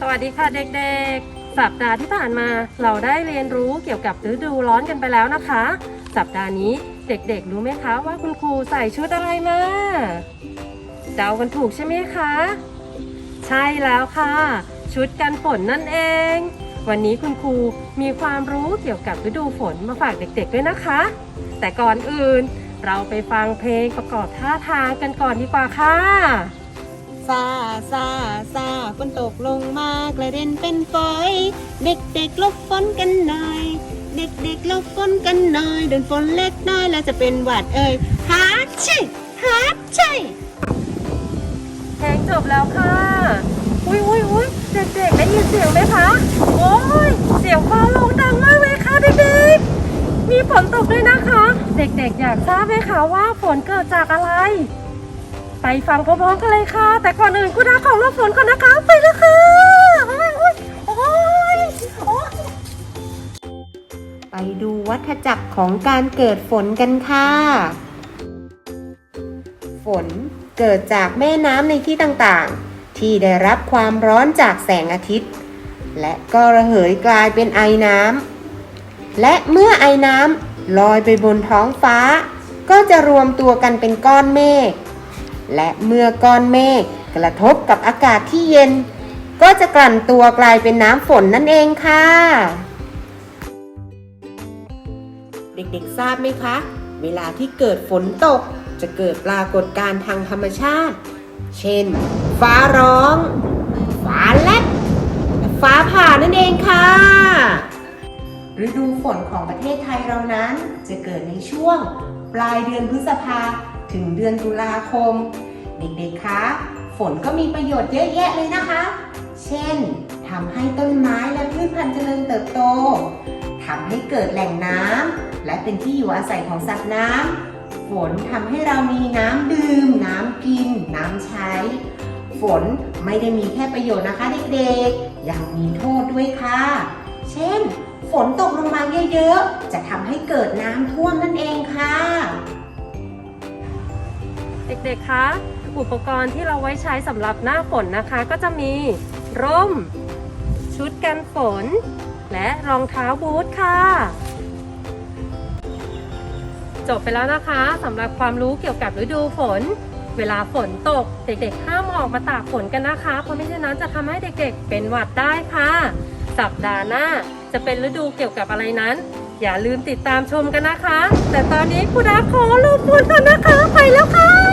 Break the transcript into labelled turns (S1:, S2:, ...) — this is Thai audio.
S1: สวัสดีค่ะเด็กๆ สัปดาห์ที่ผ่านมาเราได้เรียนรู้เกี่ยวกับฤดูร้อนกันไปแล้วนะคะ สัปดาห์นี้เด็กๆ รู้ไหมคะว่าคุณครูใส่ชุดอะไรมาเดากันถูกใช่ไหมคะ ใช่แล้วค่ะ ชุดกันฝนนั่นเอง วันนี้คุณครูมีความรู้เกี่ยวกับฤดูฝนมาฝากเด็กๆด้วยนะคะ แต่ก่อนอื่นเราไปฟังเพลงประกอบท่าทางกันก่อนดีกว่าค่ะ
S2: ซาซาซาฝนตกลงมากระเด็นเป็นฝอย เด็กๆหลบฝนกันหน่อย เด็กๆหลบฝนกันหน่อยโดนฝนเล็กน้อยแล้วจะเป็นหวัดเอ่ยฮัดใช่ฮัดใช่
S1: เพลงจบแล้วค่ะอุ้ยอุ้ยอุ้ยเด็กๆได้ยินเสียงไหมคะโอ้ยเสียงฟ้าร้องดังมากเลยค่ะเด็กๆมีฝนตกด้วยนะคะ เด็กๆอยากทราบไหมคะว่าฝนเกิดจากอะไร ไปฟังพร้อมๆกันเลยค่ะ แต่ก่อนอื่นคุณอาของรบฝนก่อนนะคะ ไปเลยค่ะโอ้ยโอ้ย
S2: ไปดูวัฏจักรของการเกิดฝนกันค่ะ ฝนเกิดจากแม่น้ำในที่ต่างๆ ที่ได้รับความร้อนจากแสงอาทิตย์ และก็ระเหยกลายเป็นไอน้ำและเมื่อไอน้ำลอยไปบนท้องฟ้า ก็จะรวมตัวกันเป็นก้อนเมฆ และเมื่อก้อนเมฆกระทบกับอากาศที่เย็น ก็จะกลั่นตัวกลายเป็นน้ำฝนนั่นเองค่ะ เด็กๆทราบไหมคะ เวลาที่เกิดฝนตก จะเกิดปรากฏการณ์ทางธรรมชาติ เช่น ฟ้าร้อง ฟ้าแลบฟ้าผ่านั่นเองค่ะ ฤดูฝนของประเทศไทยเรานั้น จะเกิดในช่วง ปลายเดือนพฤษภา ถึงเดือนตุลาคม เด็กๆ คะ ฝนก็มีประโยชน์เยอะแยะเลยนะคะ เช่นทำให้ต้นไม้และพืชพันธุ์เจริญเติบโตทำให้เกิดแหล่งน้ำและเป็นที่อยู่อาศัยของสัตว์น้ำฝนทำให้เรามีน้ำดื่ม น้ำกิน น้ำใช้ ฝนไม่ได้มีแค่ประโยชน์นะคะเด็กๆ ยังมีโทษด้วยค่ะ เช่น ฝนตกลงมาเยอะๆ จะทำให้เกิดน้ำท่วมนั่นเองค่ะ
S1: เด็กๆ คะ อุปกรณ์ที่เราไว้ใช้สำหรับหน้าฝนนะคะ ก็จะมีร่ม ชุดกันฝน และรองเท้าบูทค่ะ จบไปแล้วนะคะสำหรับความรู้เกี่ยวกับฤดูฝน เวลาฝนตก เด็กๆ ห้ามออกมาตากฝนกันนะคะ เพราะไม่เช่นนั้นจะทำให้เด็กๆ เป็นหวัดได้ค่ะ สัปดาห์หน้าจะเป็นฤดูเกี่ยวกับอะไรนั้นอย่าลืมติดตามชมกันนะคะ แต่ตอนนี้คุณอาขอลบฝนก่อนนะคะ ไปแล้วค่ะ